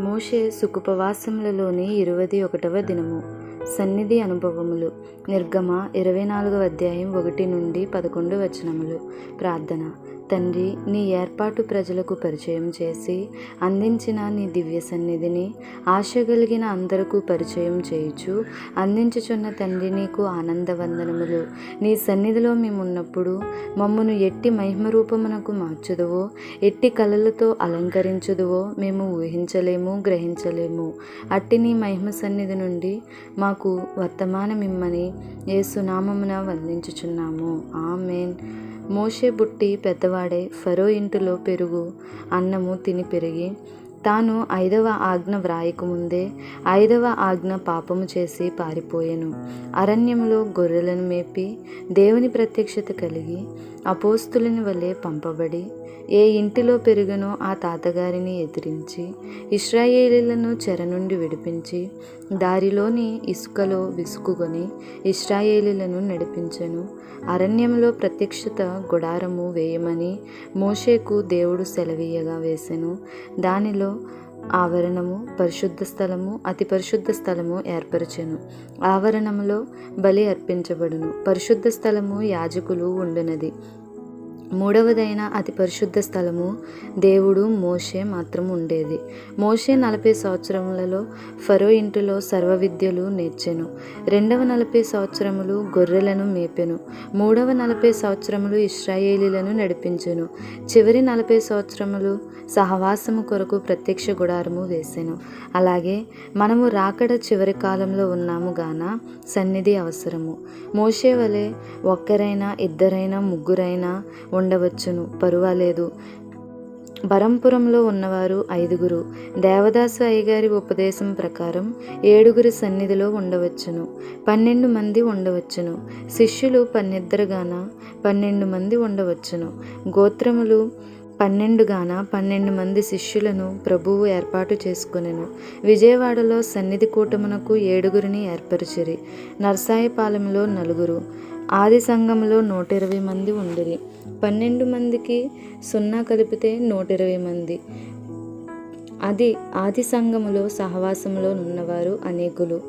మోషే సుకుపవాసములలోని ఇరవది ఒకటవ దినము. సన్నిధి అనుభవములు. నిర్గమ ఇరవై నాలుగవ అధ్యాయం ఒకటి నుండి పదకొండు వచనములు. ప్రార్థన. తండ్రి నీ ఏర్పాటు ప్రజలకు పరిచయం చేసి అందించిన నీ దివ్య సన్నిధిని ఆశ కలిగిన అందరకు పరిచయం చేయుచు అందించుచున్న తండ్రి నీకు ఆనందవందనములు. నీ సన్నిధిలో మేమున్నప్పుడు మమ్మను ఎట్టి మహిమ రూపమునకు మార్చుదువో ఎట్టి కళలతో అలంకరించుదువో మేము ఊహించలేము గ్రహించలేము. అట్టి నీ మహిమ సన్నిధి నుండి మాకు వర్తమానమిమ్మని ఏసునామమున వందించుచున్నాము. ఆమెన్. మోషే బుట్టి పెద్దవాడై ఫరో ఇంటిలో పెరుగు అన్నము తిని పెరిగి తాను ఐదవ ఆజ్ఞ వ్రాయకముందే ఐదవ ఆజ్ఞ పాపము చేసి పారిపోయెను. అరణ్యంలో గొర్రెలను మేపి దేవుని ప్రత్యక్షత కలిగి అపోస్తులని వలె పంపబడి ఏ ఇంటిలో పెరుగనో ఆ తాతగారిని ఎదిరించి ఇస్రాయేలీలను చెర నుండి విడిపించి దారిలోని ఇసుకలో విసుకుని ఇస్రాయేలీలను నడిపించెను. అరణ్యంలో ప్రత్యక్షత గుడారము వేయమని మోషేకు దేవుడు సెలవీయగా వేసెను. దానిలో ఆవరణము పరిశుద్ధ స్థలము అతి పరిశుద్ధ స్థలము ఏర్పరచెను. ఆవరణములో బలి అర్పించబడును. పరిశుద్ధ స్థలము యాజకులు ఉండునది. మూడవదైన అతి పరిశుద్ధ స్థలము దేవుడు మోషే మాత్రం ఉండేది. మోషే నలభై సంవత్సరములలో ఫరో ఇంటిలో సర్వ విద్యలు నేర్చెను. రెండవ నలభై సంవత్సరములు గొర్రెలను మేపెను. మూడవ నలభై సంవత్సరములు ఇస్రాయేలీలను నడిపించెను. చివరి నలభై సంవత్సరములు సహవాసము కొరకు ప్రత్యక్ష గుడారము వేసెను. అలాగే మనము రాకడ చివరి కాలంలో ఉన్నాము గాన సన్నిధి అవసరము. మోషే వలె ఒక్కరైనా ఇద్దరైనా ముగ్గురైనా ఉండవచ్చును. పర్వాలేదు. బరంపురంలో ఉన్నవారు ఐదుగురు. దేవదాసు అయ్యగారి ఉపదేశం ప్రకారం ఏడుగురి సన్నిధిలో ఉండవచ్చును. పన్నెండు మంది ఉండవచ్చును. శిష్యులు పన్నిద్దరుగాన పన్నెండు మంది ఉండవచ్చును. గోత్రములు పన్నెండుగాన పన్నెండు మంది శిష్యులను ప్రభువు ఏర్పాటు చేసుకునెను. విజయవాడలో సన్నిధి కూటమునకు ఏడుగురిని ఏర్పరిచిరి. నర్సాయపాలెంలో నలుగురు. ఆది సంఘంలో నూట ఇరవై మంది ఉండిరి పన్నెండు మందికి సున్నా కలిపితే నూట ఇరవై మంది. అది ఆది సంఘములో సహవాసంలో ఉన్నవారు అనేకులు.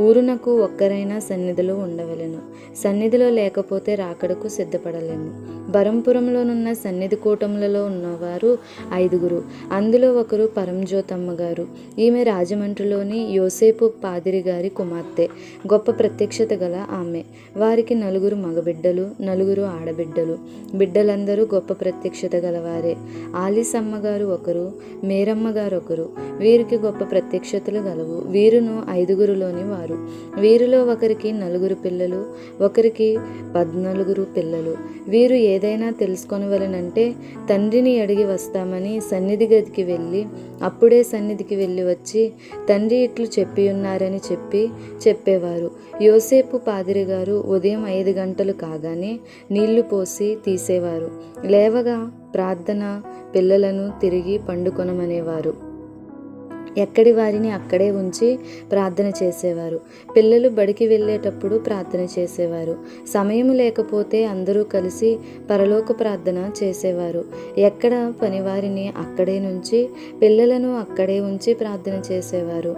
ఊరునకు ఒక్కరైనా సన్నిధిలో ఉండవలెను. సన్నిధిలో లేకపోతే రాకడకు సిద్ధపడలేము. బరంపురంలోనున్న సన్నిధి కూటములలో ఉన్నవారు ఐదుగురు. అందులో ఒకరు పరంజ్యోతమ్మ గారు. ఈమె రాజమండ్రిలోని యోసేపు పాదిరి గారి కుమార్తె. గొప్ప ప్రత్యక్షత గల ఆమె. వారికి నలుగురు మగబిడ్డలు నలుగురు ఆడబిడ్డలు. బిడ్డలందరూ గొప్ప ప్రత్యక్షత గలవారే. ఆలిసమ్మ గారు ఒకరు మేరమ్మ గారు ఒకరు. వీరికి గొప్ప ప్రత్యక్షతలు గలవు. వీరును ఐదుగురులోని వారు. వీరిలో ఒకరికి నలుగురు పిల్లలు ఒకరికి పద్నాలుగురు పిల్లలు. వీరు ఏదైనా ఏదైనా తెలుసుకొని వెళ్ళనంటే తండ్రిని అడిగి వస్తామని సన్నిధి గదికి వెళ్ళి అప్పుడే సన్నిధికి వెళ్ళి వచ్చి తండ్రి ఇట్లు చెప్పి ఉన్నారని చెప్పి చెప్పేవారు. యోసేపు పాదిరి గారు ఉదయం ఐదు గంటలు కాగానే నీళ్ళు పోసి తీసేవారు. లేవగా ప్రార్థన పిల్లలను తిరిగి పండుకొనమనేవారు. ఎక్కడి వారిని అక్కడే ఉంచి ప్రార్థన చేసేవారు. పిల్లలు బడికి వెళ్ళేటప్పుడు ప్రార్థన చేసేవారు. సమయం లేకపోతే అందరూ కలిసి పరలోక ప్రార్థన చేసేవారు. ఎక్కడ పనివారిని అక్కడే నుంచి పిల్లలను అక్కడే ఉంచి ప్రార్థన చేసేవారు.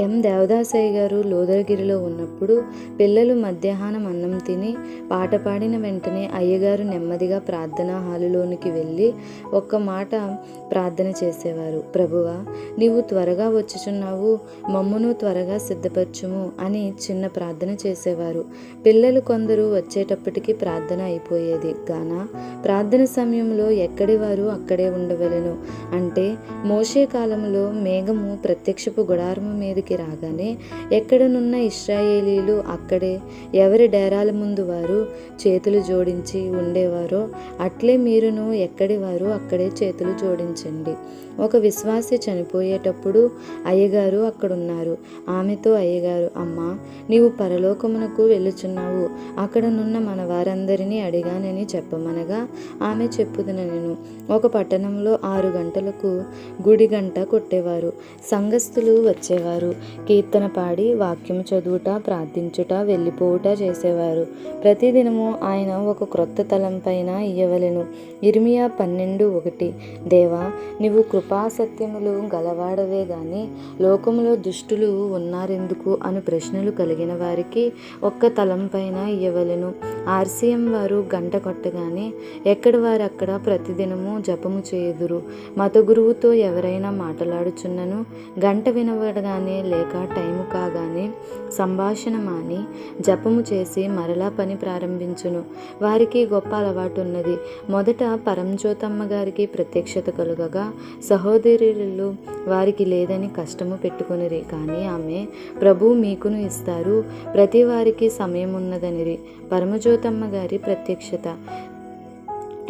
ఎం దేవదాసయ్య గారు లోదరగిరిలో ఉన్నప్పుడు పిల్లలు మధ్యాహ్నం అన్నం తిని పాట పాడిన వెంటనే అయ్యగారు నెమ్మదిగా ప్రార్థనా హాలులోనికి వెళ్ళి ఒక్క మాట ప్రార్థన చేసేవారు. ప్రభువా నీవు త్వరగా వచ్చుచున్నావు మమ్మును త్వరగా సిద్ధపరచుము అని చిన్న ప్రార్థన చేసేవారు. పిల్లలు కొందరు వచ్చేటప్పటికి ప్రార్థన అయిపోయేది. గాన ప్రార్థన సమయంలో ఎక్కడి వారు అక్కడే ఉండవలెను. అంటే మోసే కాలంలో మేఘము ప్రత్యక్షపు గుడారము మీద మీదకి రాగానే ఎక్కడనున్న ఇస్రాయేలీలు అక్కడే? ఎవరి డేరాల ముందు వారు చేతులు జోడించి ఉండేవారో? అట్లే మీరును ఎక్కడి వారు అక్కడే చేతులు జోడించండి. ఒక విశ్వాసి చనిపోయేటప్పుడు అయ్యగారు అక్కడున్నారు. ఆమెతో అయ్యగారు అమ్మా నీవు పరలోకమునకు వెళ్ళుచున్నావు. అక్కడనున్న మన వారందరినీ అడిగానని చెప్పమనగా ఆమె చెప్పుదున నేను. ఒక పట్టణంలో ఆరు గంటలకు గుడి గంట కొట్టేవారు. సంఘస్థులు వచ్చేవారు. కీర్తన పాడి వాక్యం చదువుట ప్రార్థించుట వెళ్ళిపోవుట చేసేవారు. ప్రతిదినము ఆయన ఒక క్రొత్త తలంపైన ఇయ్యవలెను. ఇర్మియా పన్నెండు ఒకటి. దేవా నీవు కృపాసత్యములు గలవాడవే గాని లోకంలో దుష్టులు ఉన్నారెందుకు అను ప్రశ్నలు కలిగిన వారికి ఒక్క తలంపైన ఇయ్యవలెను. ఆర్సీఎం వారు గంట కొట్టగానే ఎక్కడ వారు అక్కడ ప్రతిదినము జపము చేయుదురు. మత గురువుతో ఎవరైనా మాట్లాడుచున్నను? గంట వినబడగానే లేక టైము కాగానే సంభాషణ మాని జపము చేసి మరలా పని ప్రారంభించును. వారికి గొప్ప అలవాటు ఉన్నది మొదట పరంజ్యోతమ్మ గారికి ప్రత్యక్షత కలుగగా సహోదరులు వారికి లేదని కష్టము పెట్టుకునిరి. కానీ ఆమె ప్రభు మీకును ఇస్తారు. ప్రతి వారికి సమయం ఉన్నదనిరి పరమజ్యోతమ్మ గారి ప్రత్యక్షత.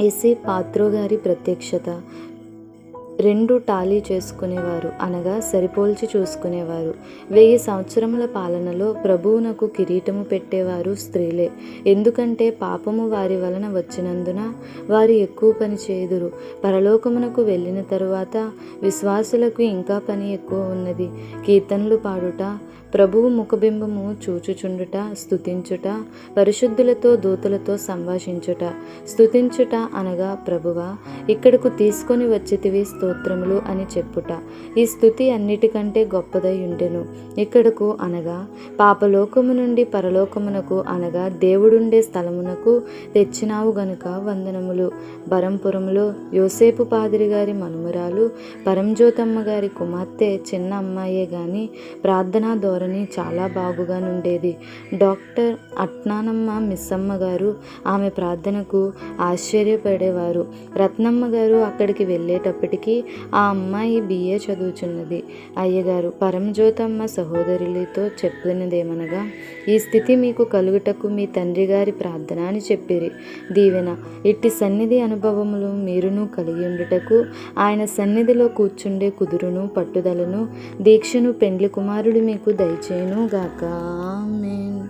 ఎసి పాత్రో గారి ప్రత్యక్షత. రెండు టాలీ చేసుకునేవారు అనగా సరిపోల్చి చూసుకునేవారు. వెయ్యి సంవత్సరముల పాలనలో ప్రభువునకు కిరీటము పెట్టేవారు స్త్రీలే. ఎందుకంటే పాపము వారి వలన వచ్చినందున వారు ఎక్కువ పని చేయుదురు. పరలోకమునకు వెళ్ళిన తరువాత విశ్వాసులకు ఇంకా పని ఎక్కువ ఉన్నది. కీర్తనలు పాడుట ప్రభువు ముఖబింబము చూచుచుండుట స్థుతించుట పరిశుద్ధులతో దూతలతో సంభాషించుట స్థుతించుట అనగా ప్రభువ ఇక్కడకు తీసుకొని వచ్చేటివి స్తోత్రములు అని చెప్పుట. ఈ స్థుతి అన్నిటికంటే గొప్పదై ఉండెను. ఇక్కడకు అనగా పాపలోకము నుండి పరలోకమునకు అనగా దేవుడుండే స్థలమునకు తెచ్చినావు గనుక వందనములు. బరంపురములో యోసేపు పాదిరి గారి మనుమరాలు పరంజ్యోతమ్మ గారి కుమార్తె చిన్న అమ్మాయే గాని ప్రార్థనా ధోరణి చాలా బాగుగా నుండేది డాక్టర్ అట్నానమ్మ మిస్సమ్మ గారు ఆమె ప్రార్థనకు ఆశ్చర్యపడేవారు. రత్నమ్మ గారు అక్కడికి వెళ్ళేటప్పటికీ ఆ అమ్మాయి బిఏ చదువుచున్నది. అయ్యగారు పరమజ్యోతమ్మ సహోదరులతో చెప్పినదేమనగా ఈ స్థితి మీకు కలుగుటకు మీ తండ్రి గారి ప్రార్థన అని చెప్పిరి. దీవెన ఇట్టి సన్నిధి అనుభవములు మీరును కలిగి ఉండుటకు ఆయన సన్నిధిలో కూర్చుండే కుదురును పట్టుదలను దీక్షను పెండ్లి కుమారుడు మీకు దయ గాక ఆమెన్.